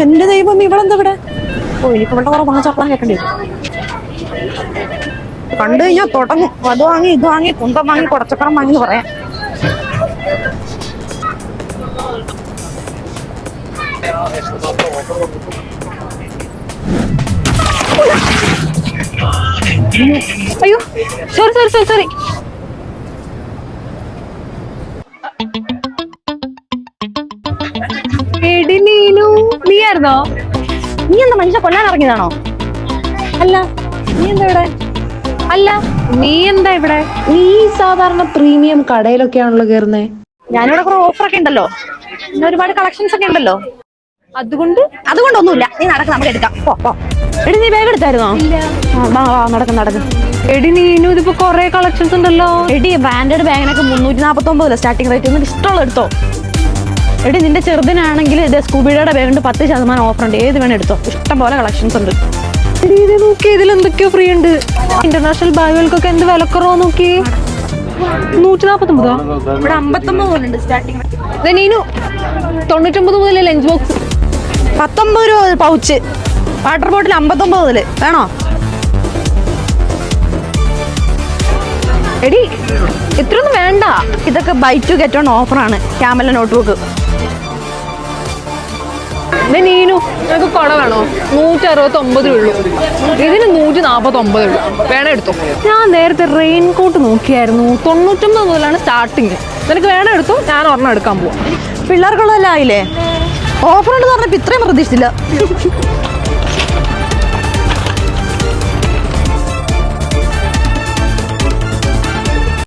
എന്റെ ദൈവം ഇവളെന്താ ഇവിടെ? ഓ എനിക്ക് ഇവിടെ കുറെ വാങ്ങാൻ ചപ്പളം കേൾക്കേണ്ടി കണ്ടു കഴിഞ്ഞാൽ തുടങ്ങും. അത് വാങ്ങി ഇത് വാങ്ങി കുന്തം വാങ്ങി കുടച്ചക്കളം വാങ്ങി പറയാം. അയ്യോ സോറി സോറി സോറി സോറി എടി നീനു. നീ ആയിരുന്നോ നീ എന്താ മനുഷ്യ കൊല്ലാൻ ഇറങ്ങിയതാണോ? അല്ല നീ എന്താ ഇവിടെ? അല്ല നീ എന്താ ഇവിടെ? നീ സാധാരണ പ്രീമിയം കടയിലൊക്കെ ആണല്ലോ കയറുന്നേ ഞാനിവിടെ കുറെ ഓഫർ ഒക്കെ ഉണ്ടല്ലോ. പിന്നെ ഒരുപാട് കളക്ഷൻസ് ഒക്കെ ഉണ്ടല്ലോ. അതുകൊണ്ട്? അതുകൊണ്ടൊന്നുമില്ല. നീ നടക്ക് നമുക്ക് എടുക്കാം. പോ പോ. എടി നീ ബാഗ് എടുത്തായിരുന്നോ? വാ, വാ, നടക്ക് നടക്ക്. എടി നീനു ഇതിപ്പോ കൊറേ കളക്ഷൻസ് ഉണ്ടല്ലോ. എടി ബ്രാൻഡഡ് ബാഗിനൊക്കെ മുന്നൂറ്റി നാപ്പത്തി ഒമ്പതില്ല സ്റ്റാർട്ടിംഗ് റേറ്റ് ഒന്നും ഇഷ്ടമുള്ള എടുത്തോ? എടി നിന്റെ ചെറുതിനാണെങ്കിൽ ഇത് സ്കൂബിയുടെ ബാഗുണ്ട് പത്ത് ശതമാനം ഓഫർ ഉണ്ട്. ഏത് വേണം എടുത്തോ. ഇഷ്ടം പോലെ കളക്ഷൻസ് ഉണ്ട്. എടി ഇത് നോക്കി ഇതിൽ എന്തൊക്കെയോ ഫ്രീ ഉണ്ട്. ഇന്റർനാഷണൽ ബാഗുകൾക്കൊക്കെ എന്ത് വിലക്കുറവോ നോക്കി? നൂറ്റി നാപ്പത്തൊമ്പതോ ഇവിടെ അമ്പത്തൊമ്പത് നീനു തൊണ്ണൂറ്റൊമ്പത് മുതൽ ലഞ്ച് ബോക്സ് പത്തൊമ്പത് രൂപ പൗച്ച് വാട്ടർ ബോട്ടിൽ അമ്പത്തൊമ്പത് മുതൽ വേണോ? എടി ഇത്രയൊന്നും വേണ്ട. ഇതൊക്കെ ബൈ ടു ഗെറ്റ് ഓൺ ഓഫറാണ് ക്യാമല നോട്ട്ബുക്ക് നീനു നിനക്ക് കുട വേണോ? നൂറ്റി അറുപത്തി ഒമ്പതേ ഉള്ളൂ. ഇതിന് നൂറ്റി നാപ്പത്തി ഒമ്പതേ ഉള്ളൂ. വേണേ എടുത്തോ. ഞാൻ നേരത്തെ റെയിൻ കോട്ട് നോക്കിയായിരുന്നു. തൊണ്ണൂറ്റൊമ്പത് മുതലാണ് സ്റ്റാർട്ടിങ് നിനക്ക് വേണം എടുത്തു? ഞാൻ ഒരെണ്ണം എടുക്കാൻ പോവാം. പിള്ളേർക്കുള്ളതെല്ലാം ആയില്ലേ? ഓഫർ ഉണ്ടെന്ന് പറഞ്ഞപ്പോ ഇത്രയും പ്രതീക്ഷിച്ചില്ല.